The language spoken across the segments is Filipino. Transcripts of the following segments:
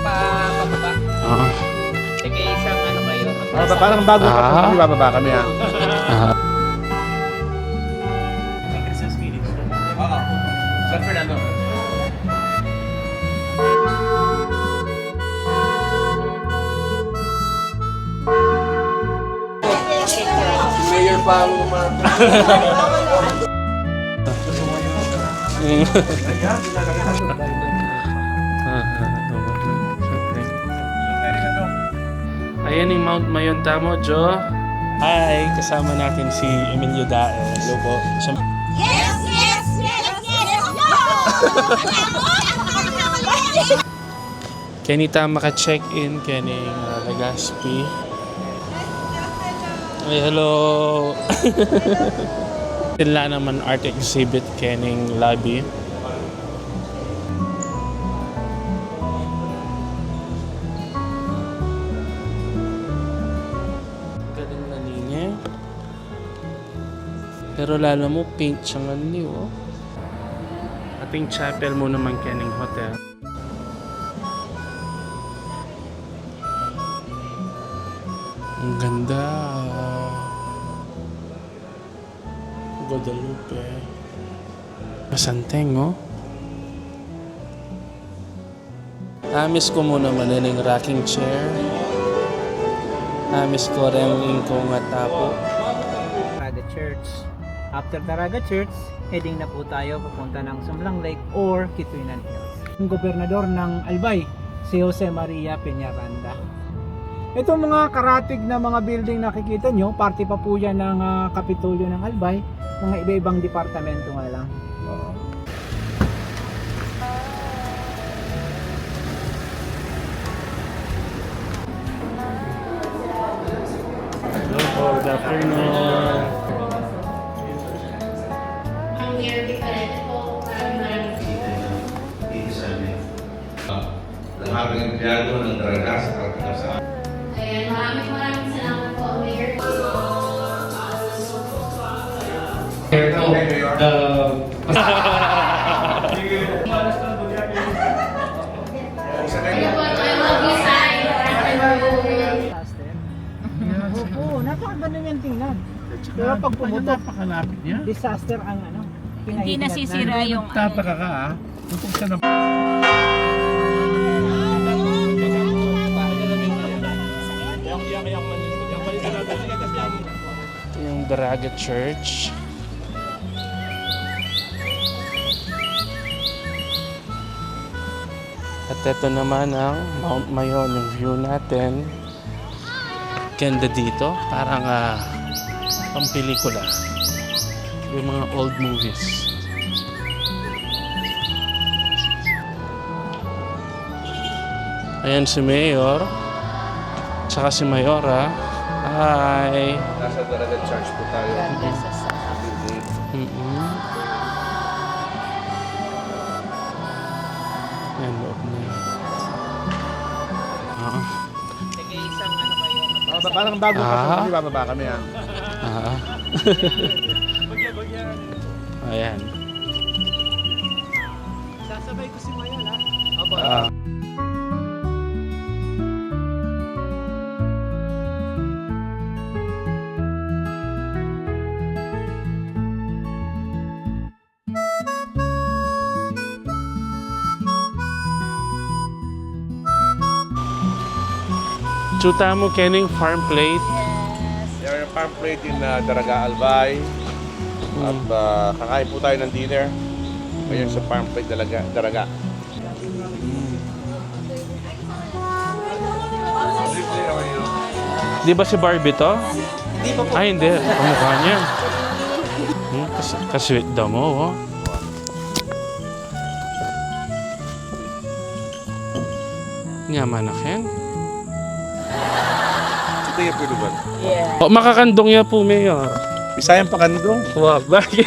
Pa, pababa. Oo. Sige, isang ano kayo. Ah, ba- parang bago pa Ah. kami, bababa kami ha. Ah. Oo. San Fernando. Mayor pa ang Ayan yung Mount Mayon Tamo, Jo. Hi, kasama natin si Emilio Daes. Hello po. Siya, Yes, yes, yes, yes, go! Kenny Tama ka-check-in, Kenny uh, Legaspi. Ay, hello. Sila naman art exhibit Kenning lobby. Galing na niya. Pero lalo mo, paint siya nga niyo. Oh. Ating chapel mo naman Kenning Hotel. Ang ganda. Guadalupe. Masanteng, oh. Namiss ko muna man yung rocking chair. Namiss ko rin yung kong tapo. Taraga Church. After Taraga Church, heading na po tayo papunta ng Sumlang Lake or Kituinan Hills. Yung gobernador ng Albay, si Jose Maria Peñaranda. Ito mga karatig na mga building nakikita nyo, parte pa po yan ng ah, Kapitolyo ng Albay, mga iba-ibang departamento nga lang. Hello po, good afternoon. Lahat ng empleyado ng daraga sa karapatasan. Ayan, maraming maraming salamat po, Mayor. Ano. Disaster. Oo, napakaganda niyang tingnan. Pero pag pumutok, Napakalapit niya. disaster ang ano. Hindi pinahihinat nasisira na. yung ano. Tataka ka ah. Kung siya na Ito yung Daraga Church. At ito naman ang Mount Mayon, yung view natin. Ganda dito, parang ah, pang pelikula. Yung mga old movies. Ayan si Mayor. Tsaka si Mayora. Hi! Nasa Daraga Church po tayo. Yan, loob na yan. Ah. Sige, isang ano kayo. Ah, ba- parang bago pa Ah. kami, bababa kami ha. Ah. Ayan. Sasabay ko si Mayan ha. Aba. Ah. Chuta mo kening farm plate. Yan yung farm plate in uh, Daraga Albay. At uh, kakain po tayo ng dinner. Ngayon sa farm plate Daraga. Daraga. Di ba si Barbie to? Hindi pa po. Ay, hindi. Kamukha niya. Hmm, kas kasweet daw mo, oh. Nga manakin. Ito yung pwede ba? O, makakandong ya po, Mayor. Bisayang pakandong. Wow, bakit?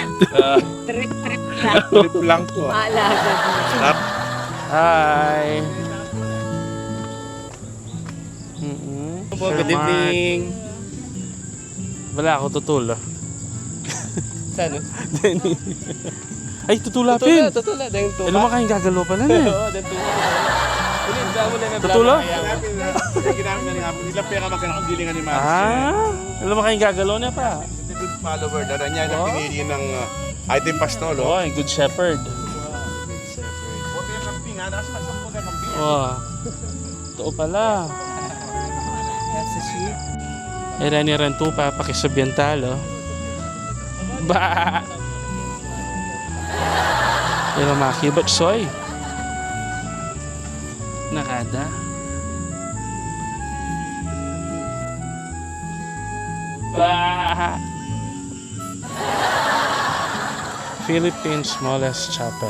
Trip, trip lang. Trip lang po. Maalaga. Hi. Mm-mm. Sir Mark. Wala ako tutulo. Saan? Denny. Ay, tutulapin. Tutula, dahil Eh, lumakain gagalo pala na eh. Oo, dahil tutula. Ulit, damo na na Tutulo? Ginamit na nga, ilang pera magkana kung gilingan ni Marcel. Ah, lumakain gagalo na pa. Good follower, dada niya na pinili ng uh, item pastol. Oh, Oh. good shepherd. Buti yung kamping ha, nasa masang na kamping. Oh. Totoo pala. Yan sa sheep. Era ni Rantu pa pakisabyantalo. Ba. Pero makibot soy. Nakada. Ba. Philippines smallest chapel.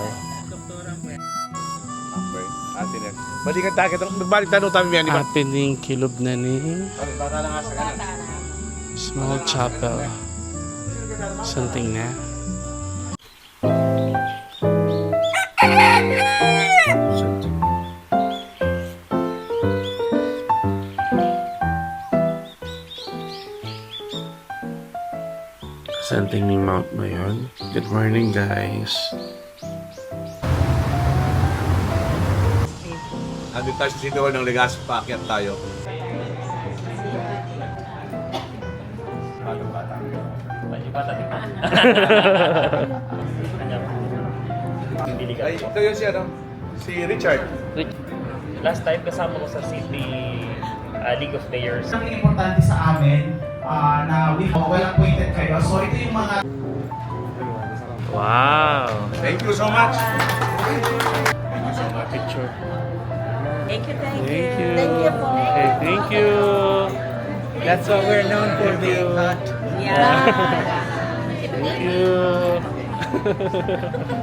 Okay, atin yan. Balikan tayo, magbalik tanong tayo yan, di ba? Happening kilob na ni small chapel. Something na. Something ni Mount Mayon. Good morning, guys. Andito tayo sa Sinawal ng Legas, paakyat tayo. Ay, ito yun si ano? Si Richard. Last time kasama ko sa City uh, League of Mayors. Ang importante sa amin ah, na we well acquainted kayo. So ito yung mga Wow! Thank you so much. Picture. Thank you, thank Thank you. Thank you po. Okay, thank you. That's what we're known for Thank being you. hot. Yeah. Thank you.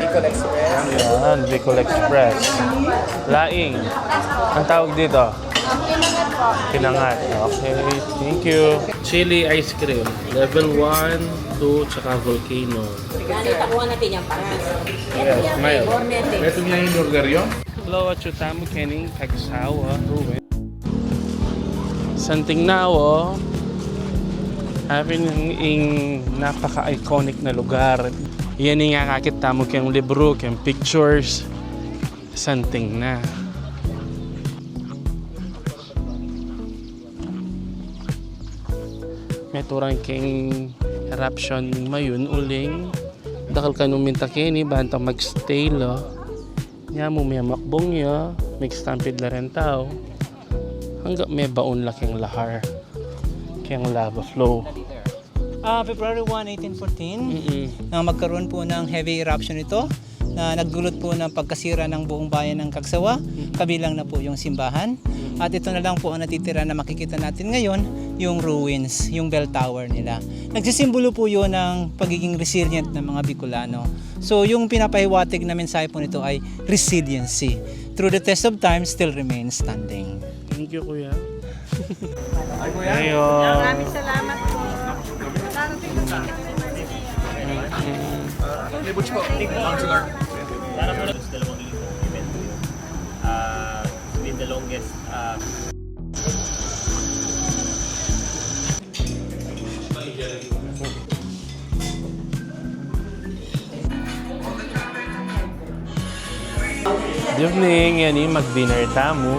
Bicol Express. Yan, Bicol Express. Laing. Ang tawag dito? Pinangat. Okay, thank you. Chili ice cream. Level 1, 2, tsaka volcano. Ganito, kuha natin yung paras. Ito Yes, yung mayo. Ito niya yung order yun? Hello, at tamu kening kagsawa, Ruben. Santing Nawo, having ing napaka-iconic na lugar. Yan nga kakita mo kayong libro, kayong pictures. Santing na. May turang kayong eruption mayon uling. Dakal ka nung minta kini, banta magstay lo. Nya mo may makbong ya, may stampede la rin tao. Hanggang may baon laking lahar. Kayang lava flow. Ah, February 1, 1814, Mm-mm. na magkaroon po ng heavy eruption ito na naggulot po ng pagkasira ng buong bayan ng Kagsawa, kabilang na po yung simbahan. At ito na lang po ang natitira na makikita natin ngayon, yung ruins, yung bell tower nila. Nagsisimbolo po yun ng pagiging resilient ng mga Bicolano. So yung pinapahiwatig na mensahe po nito ay resiliency. Through the test of time, still remains standing. Thank you, kuya. Ayo. Maraming salamat Good evening, yan yung mag-dinner tamo.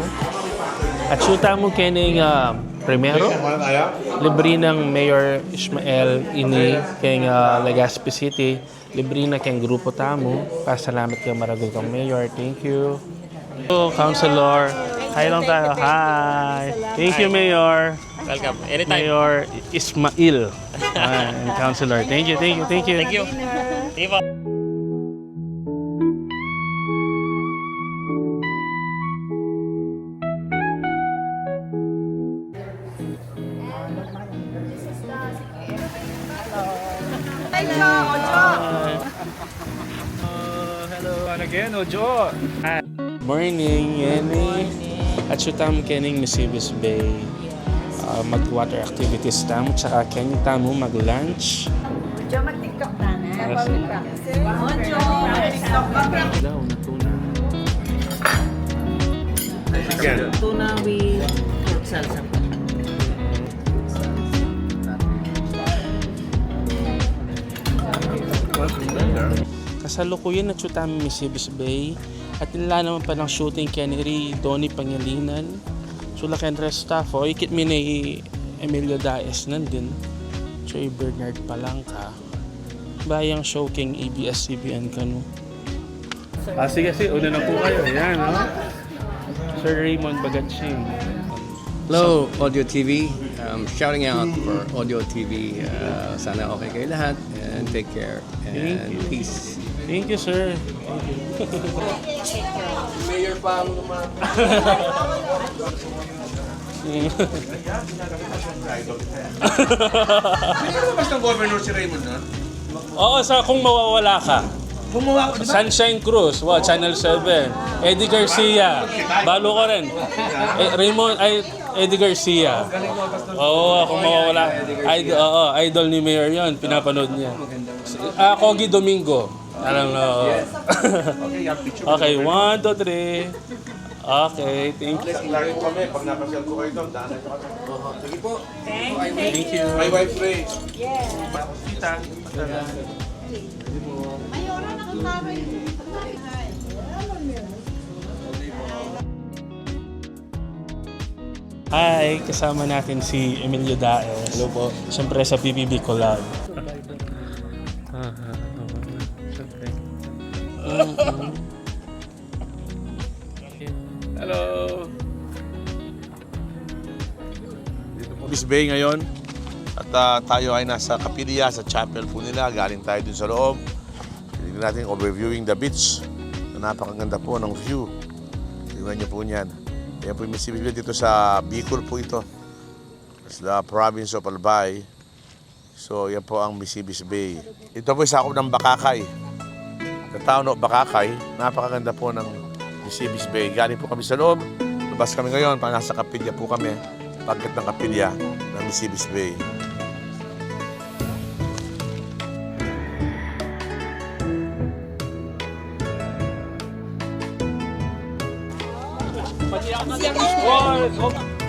At shoot tamo kening uh, primero. Ano tayo? Libre ng Mayor Ismael ini kay uh, Legazpi City. Libre na kayong grupo tamo. Pasalamat kang maragol kang Mayor. Thank you. Hello, Councilor. Hi lang tayo. Hi. Thank you, Mayor. welcome. Anytime. Mayor Ismail. And Councilor. Thank you, thank you, thank you. Thank you. Thank you po. again, Ojo. Morning, Yenny. At syutam kening Misibis Bay. Uh, mag-water activities tam, tsaka kenny tamu mag-lunch. Diyo mag-tiktok na na. Sige. Ojo, mag-tiktok ka. Natuna. Tuna with pork salsa. Kasalukuyan na syutam Misibis Bay. At nila naman pa ng shooting Kenny Ri, Donnie Pangilinan. Sulaken Restafo. Ikit mi ni Emilio Daes nandin. Choy Bernard Palangka. Bayang show king ABS-CBN kanu. Ah, sige, sige. Una na po kayo. Yan, no? Sir Raymond Bagatsing. Hello, Audio TV. I'm shouting out for Audio TV. Uh, sana okay kayo lahat and take care and peace. Thank you, sir. Mayor pa ang Hindi naman basta governor si Raymond nun? Oo, sa kung mawawala ka. Gumawa ko, Sunshine Cruz, wow, Channel 7. Eddie Garcia, balo ko rin. Eh, Raymond, ay, Eddie Garcia. Oo, kung mawawala. Idol, oo, idol ni Mayor yon pinapanood niya. Ah, Kogi Domingo. Alam mo. okay, one, two, three. Okay, thank you. Lagi po kami, pag napasyal ko kayo doon, daanan ko kami. Sige po. Thank you. My wife Ray. Hi, kasama natin si Emilio Daes. Hello po. Siyempre sa PBB Collab. Hello. Miss Bay ngayon. At ah, tayo ay nasa Kapilya, sa chapel po nila. Galing tayo dun sa loob. Tignan natin overviewing the beach. Na napakaganda po ng view. Tingnan niyo po niyan. Yan po yung Miss Bay dito sa Bicol po ito. Sa province of Albay. So yan po ang Misibis Bay. Ito po sakop ng Bakakay. Of Bakakay. Napakaganda po ng Misibis Bay. Galing po kami sa loob. Labas kami ngayon. Pa nasa kapilya po kami. Pagkat ng kapilya ng Misibis Bay.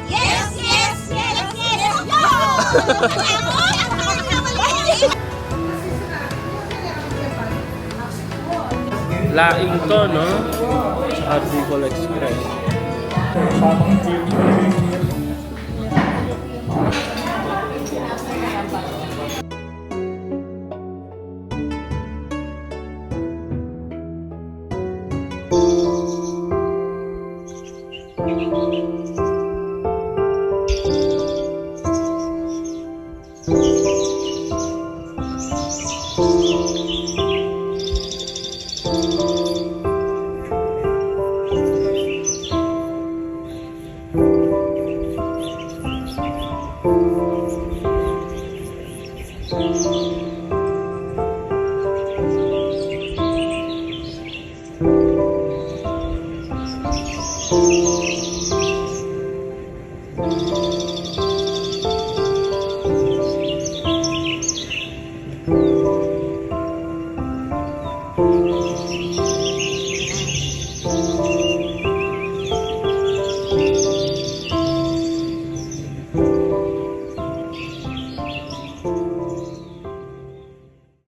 Yes, yes, yes, yes, go! Laing to, no? Sa Arbicol Express.